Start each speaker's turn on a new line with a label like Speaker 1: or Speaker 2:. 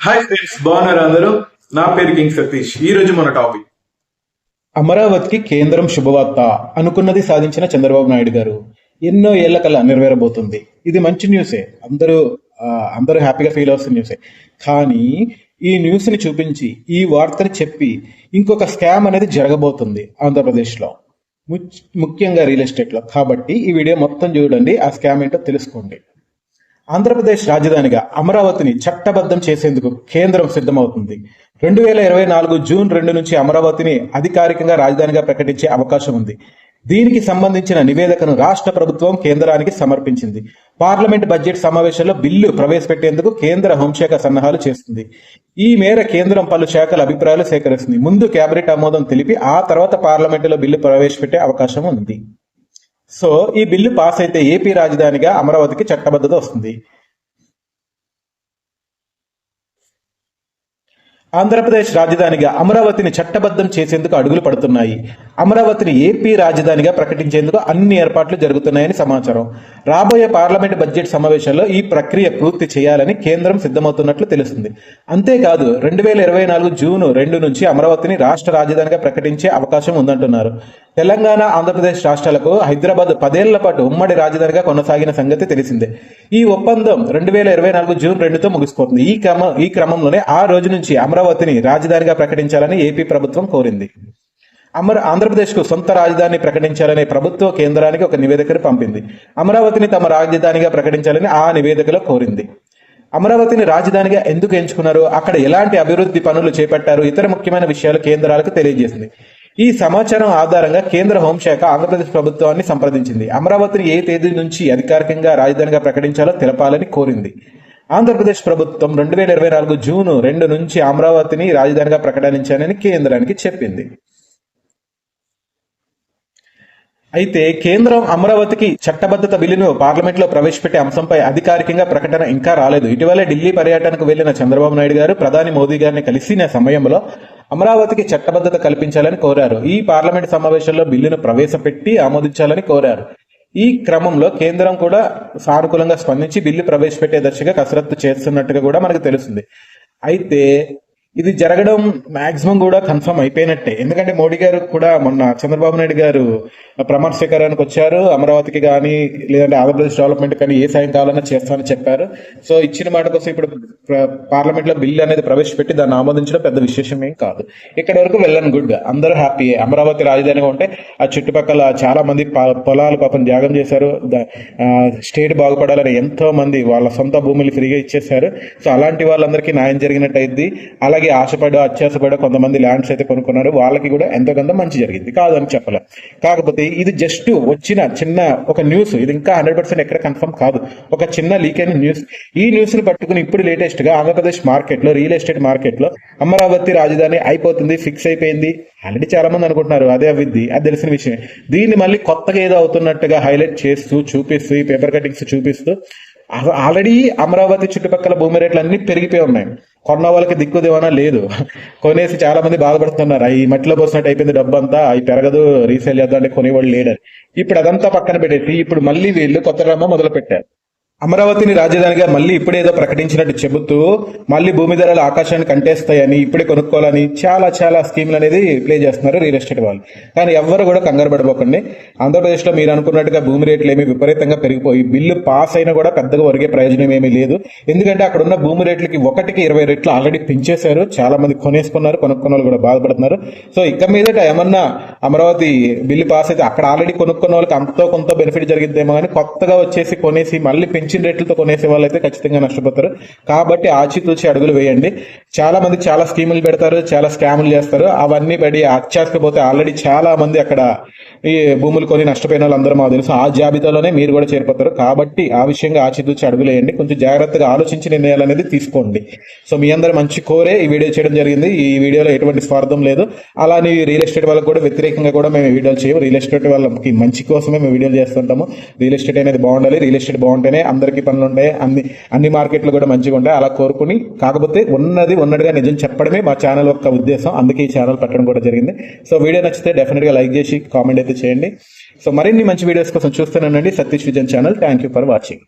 Speaker 1: Hi friends బాగున్నారు అందరూ? నా పేరు కింగ్ సతీష్. ఈ రోజు మన టాపిక్.
Speaker 2: అమరావతికి కేంద్రం శుభవార్త అనుకున్నది సాధించిన చంద్రబాబు నాయుడు గారు. ఎన్నో ఏళ్ళ కల నెరవేరబోతుంది. ఇది మంచి న్యూసే అందరూ అందరూ హ్యాపీగా ఫీల్ అవుతున్న న్యూసే కానీ ఈ న్యూస్ని చూపించి ఈ వార్తని చెప్పి ఇంకొక స్కామ్ అనేది జరగబోతుంది ఆంధ్రప్రదేశ్లో. ముఖ్యంగా రియల్ ఎస్టేట్లో కాబట్టి ఈ వీడియో మొత్తం చూడండి ఆ స్కామ్ ఏంటో తెలుసుకోండి. ఆంధ్రప్రదేశ్ రాజధానిగా అమరావతిని చట్టబద్ధం చేసేందుకు కేంద్రం సిద్ధమవుతుంది. రెండు వేల ఇరవై నాలుగు జూన్ రెండు నుంచి అమరావతిని అధికారికంగా రాజధానిగా ప్రకటించే అవకాశం ఉంది. దీనికి సంబంధించిన నివేదికను రాష్ట్ర ప్రభుత్వం కేంద్రానికి సమర్పించింది. పార్లమెంట్ బడ్జెట్ సమావేశంలో బిల్లు ప్రవేశపెట్టేందుకు కేంద్ర హోంశాఖ సన్నాహాలు చేస్తుంది. ఈ మేర కేంద్రం పలు శాఖల అభిప్రాయాలు సేకరిస్తుంది. ముందు కేబినెట్ ఆమోదం తెలిపి ఆ తర్వాత పార్లమెంటులో బిల్లు ప్రవేశపెట్టే అవకాశం ఉంది. సో ఈ బిల్లు పాస్ అయితే ఏపీ రాజధానిగా అమరావతికి చట్టబద్ధత వస్తుంది. ఆంధ్రప్రదేశ్ రాజధానిగా అమరావతిని చట్టబద్ధం చేసేందుకు అడుగులు పడుతున్నాయి. అమరావతిని ఏపీ రాజధానిగా ప్రకటించేందుకు అన్ని ఏర్పాట్లు జరుగుతున్నాయని సమాచారం. రాబోయే పార్లమెంట్ బడ్జెట్ సమావేశంలో ఈ ప్రక్రియ పూర్తి చేయాలని కేంద్రం సిద్ధమవుతున్నట్లు తెలుస్తుంది. అంతేకాదు రెండు వేల ఇరవై నాలుగు జూన్ రెండు నుంచి అమరావతిని రాష్ట్ర రాజధానిగా ప్రకటించే అవకాశం ఉందంటున్నారు. తెలంగాణ ఆంధ్రప్రదేశ్ రాష్ట్రాలకు హైదరాబాద్ పదేళ్ళ పాటు ఉమ్మడి రాజధానిగా కొనసాగిన సంగతి తెలిసిందే. ఈ ఒప్పందం రెండు వేల ఇరవై నాలుగు జూన్ రెండుతో ముగిసిపోతుంది ఈ క్రమ ఈ క్రమంలోనే ఆ రోజు నుంచి అమరావతిని రాజధానిగా ప్రకటించాలని ఏపీ ప్రభుత్వం కోరింది. అమర ఆంధ్రప్రదేశ్కు సొంత రాజధాని ప్రకటించాలనే ప్రభుత్వ కేంద్రానికి ఒక నివేదికను పంపింది. అమరావతిని తమ రాజధానిగా ప్రకటించాలని ఆ నివేదికలో కోరింది. అమరావతిని రాజధానిగా ఎందుకు ఎంచుకున్నారు అక్కడ ఎలాంటి అభివృద్ధి పనులు చేపట్టారు ఇతర ముఖ్యమైన విషయాలు కేంద్రాలకు తెలియజేసింది. ఈ సమాచారం ఆధారంగా కేంద్ర హోంశాఖ ఆంధ్రప్రదేశ్ ప్రభుత్వాన్ని సంప్రదించింది. అమరావతిని ఏ తేదీ నుంచి అధికారికంగా రాజధానిగా ప్రకటించాలో తెలపాలని కోరింది. ఆంధ్రప్రదేశ్ ప్రభుత్వం రెండు వేల ఇరవై నాలుగు జూను రెండు నుంచి అమరావతిని రాజధానిగా ప్రకటించానని కేంద్రానికి చెప్పింది. అయితే కేంద్రం అమరావతికి చట్టబద్ధత బిల్లును పార్లమెంట్లో ప్రవేశపెట్టే అంశంపై అధికారికంగా ప్రకటన ఇంకా రాలేదు. ఇటీవలే ఢిల్లీ పర్యటనకు వెళ్ళిన చంద్రబాబు నాయుడు గారు ప్రధాని మోదీ గారిని కలిసిన సమయంలో అమరావతికి చట్టబద్ధత కల్పించాలని కోరారు. ఈ పార్లమెంట్ సమావేశంలో బిల్లును ప్రవేశపెట్టి ఆమోదించాలని కోరారు. ఈ క్రమంలో కేంద్రం కూడా సానుకూలంగా స్పందించి బిల్లు ప్రవేశపెట్టే దశగా కసరత్తు చేస్తున్నట్టుగా కూడా మనకు తెలుస్తుంది. అయితే ఇది జరగడం మాక్సిమం కూడా కన్ఫర్మ్ అయిపోయినట్టే. ఎందుకంటే మోడీ గారు కూడా మొన్న చంద్రబాబు నాయుడు గారు ప్రమాణ స్వీకారానికి వచ్చారు. అమరావతికి కానీ లేదంటే ఆంధ్రప్రదేశ్ డెవలప్మెంట్ కానీ ఏ సాయం కావాలన్నా చేస్తామని చెప్పారు. సో ఇచ్చిన మాట కోసం ఇప్పుడు పార్లమెంట్లో బిల్లు అనేది ప్రవేశపెట్టి దాన్ని ఆమోదించడం పెద్ద విశేషం ఏం కాదు. ఇక్కడ వరకు వెళ్ళను గుడ్. అందరూ హ్యాపీ అమరావతి రాజధానిగా ఉంటే ఆ చుట్టుపక్కల చాలా మంది పొలాలు పాపం త్యాగం చేశారు. స్టేట్ బాగుపడాలని ఎంతో మంది వాళ్ళ సొంత భూములు ఫ్రీగా ఇచ్చేశారు. సో అలాంటి వాళ్ళందరికీ న్యాయం జరిగినట్టు అయింది అలాగే ఆశపడో అత్యాశపడో కొంతమంది ల్యాండ్స్ అయితే కొనుక్కున్నారు. వాళ్ళకి కూడా ఎంతో కొంత మంచి జరిగింది. కాదని చెప్పలేం. కాకపోతే ఇది జస్ట్ వచ్చిన చిన్న ఒక న్యూస్. ఇది ఇంకా హండ్రెడ్ పర్సెంట్ ఎక్కడ కన్ఫర్మ్ కాదు. ఒక చిన్న లీక్ అయిన న్యూస్. ఈ న్యూస్ని పట్టుకుని ఇప్పుడు లేటెస్ట్గా ఆంధ్రప్రదేశ్ మార్కెట్లో రియల్ ఎస్టేట్ మార్కెట్లో అమరావతి రాజధాని అయిపోతుంది ఫిక్స్ అయిపోయింది. ఆల్రెడీ చాలా మంది అనుకుంటున్నారు. అదే అవిద్ది. అది తెలిసిన విషయమే. దీన్ని మళ్ళీ కొత్తగా ఏదో అవుతున్నట్టుగా హైలైట్ చేస్తూ చూపిస్తూ ఈ పేపర్ కటింగ్స్ చూపిస్తూ ఆల్రెడీ అమరావతి చుట్టుపక్కల భూమి రేట్లు అన్ని పెరిగిపోయి ఉన్నాయి. కొన్న వాళ్ళకి దిక్కు దివానా లేదు. కొనేసి చాలా మంది బాధపడుతున్నారు. ఈ మట్టిలో పోసినట్టు అయిపోయింది డబ్బు అంతా అవి పెరగదు రీసేల్ చేద్దాం అంటే కొనేవాళ్ళు లేడని. ఇప్పుడు అదంతా పక్కన పెట్టేసి ఇప్పుడు మళ్ళీ వీళ్ళు కొత్త డ్రామా మొదలు పెట్టారు అమరావతిని రాజధానిగా మళ్ళీ ఇప్పుడేదో ప్రకటించినట్టు చెబుతూ మళ్ళీ భూమి ధరలు ఆకాశాన్ని కంటేస్తాయని ఇప్పుడే కొనుక్కోవాలని చాలా చాలా స్కీమ్లు అనేది ప్లే చేస్తున్నారు రియల్ ఎస్టేట్ వాళ్ళు. కానీ ఎవ్వరు కూడా కంగారు పడిపోకండి. ఆంధ్రప్రదేశ్లో మీరు అనుకున్నట్టుగా భూమి రేట్లు ఏమి విపరీతంగా పెరిగిపోయి బిల్లు పాస్ అయినా కూడా పెద్దగా ఒరిగే ప్రయోజనం ఏమీ లేదు. ఎందుకంటే అక్కడ ఉన్న భూమి రేట్లకి ఒకటికి ఇరవై రెట్లు ఆల్రెడీ పెంచేశారు. చాలా మంది కొనేసుకున్నారు కొనుక్కున్న వాళ్ళు కూడా బాధపడుతున్నారు. సో ఇక మీదట ఏమన్నా అమరావతి బిల్లు పాస్ అయితే అక్కడ ఆల్రెడీ కొనుక్కున్న వాళ్ళకి అంతో కొంత బెనిఫిట్ జరిగిద్దేమో కానీ కొత్తగా వచ్చేసి కొనేసి మళ్ళీ పెంచిన రేట్లతో కొనేసే వాళ్ళైతే ఖచ్చితంగా నష్టపోతారు. కాబట్టి ఆచితూచి అడుగులు వేయండి. చాలా మంది చాలా స్కీములు పెడతారు చాలా స్కాములు చేస్తారు. అవన్నీ పడి అచ్చేసుకపోతే ఆల్రెడీ చాలా మంది అక్కడ ఈ భూములు కొని నష్టపోయిన వాళ్ళందరూ మాకు తెలుసు. ఆ జాబితాలోనే మీరు కూడా చేరిపోతారు. కాబట్టి ఆ విషయంగా ఆచితూచి అడుగులేయండి. కొంచెం జాగ్రత్తగా ఆలోచించి నిర్ణయాలు అనేది తీసుకోండి. సో మీ అందరు మంచి కోరే ఈ వీడియో చేయడం జరిగింది. ఈ వీడియోలో ఎటువంటి స్వార్థం లేదు. అలానే రియల్ ఎస్టేట్ వాళ్ళకి కూడా వ్యతిరేకంగా కూడా మేము వీడియోలు చేయము. రియల్ ఎస్టేట్ వాళ్ళకి మంచి కోసమే మేము వీడియోలు చేస్తుంటాము. రియల్ ఎస్టేట్ అనేది బాగుండాలి. రియల్ ఎస్టేట్ బాగుంటేనే అందరికీ పనులు ఉంటాయి. అన్ని అన్ని మార్కెట్లు కూడా మంచిగా ఉంటాయి. అలా కోరుకుని కాకపోతే ఉన్నది ఉన్నట్టుగా నిజం చెప్పడమే మా ఛానల్ యొక్క ఉద్దేశం. అందుకే ఈ ఛానల్ పెట్టడం కూడా జరిగింది. సో వీడియో నచ్చితే డెఫినెట్గా లైక్ చేసి కామెంట్ అయితే చేయండి. సో మరిన్ని మంచి వీడియోస్ కోసం చూస్తూనే ఉండండి. Satish vision channel. Thank you for watching